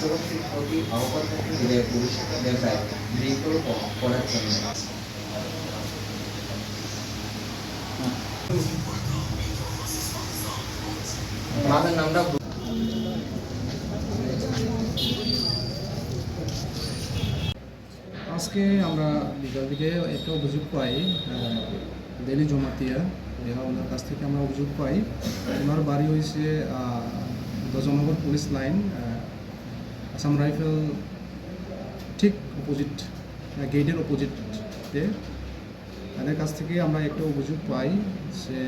প্রতি আহ্বান করার জন্য আমাদের নামটা আজকে আমরা বিকাল দিকে একটা অভিযোগ পাই দিল্লি জমাতিয়া এরা ওনার কাছ থেকে আমরা অভিযোগ পাই। ওনার বাড়ি হয়েছে দজনগর পুলিশ লাইন আসাম রাইফেল ঠিক অপোজিট গেটের অপোজিটে তাদের কাছ থেকে আমরা একটা অভিযোগ পাই যে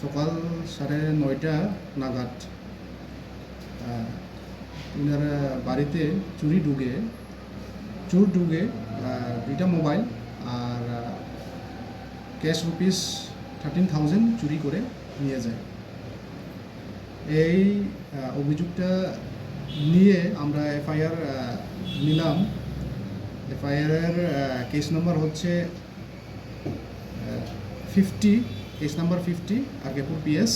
সকাল সাড়ে নয়টা নাগাদ ওনারা বাড়িতে চুরি ঢুকে, চোর ঢুকে দুইটা মোবাইল আর ক্যাশ রুপিস থার্টিন থাউজেন্ড চুরি করে নিয়ে যায়। এই অভিযোগটা নিয়ে আমরা এফআইআর নিলাম। এফআইআরের কেস নাম্বার হচ্ছে ফিফটি কেস নাম্বার ফিফটি আর আগেপুর পিএস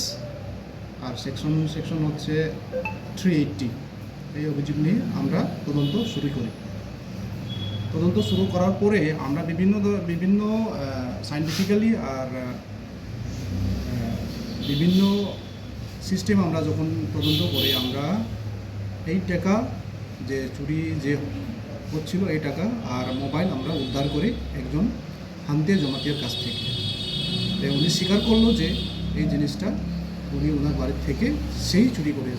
আর সেকশন সেকশন হচ্ছে থ্রি এইটটি এই অভিযোগ নিয়ে আমরা তদন্ত শুরু করি। তদন্ত শুরু করার পরে আমরা বিভিন্ন বিভিন্ন সাইন্টিফিক্যালি আর বিভিন্ন সিস্টেম আমরা যখন তদন্ত করি, আমরা এই টাকা যে চুরি যে হচ্ছিল এই টাকা আর মোবাইল আমরা উদ্ধার করি একজন হান্তে জমাতিয়ার কাছ থেকে। উনি স্বীকার করল যে এই জিনিসটা উনি ওনার বাড়ির থেকে সেই চুরি করে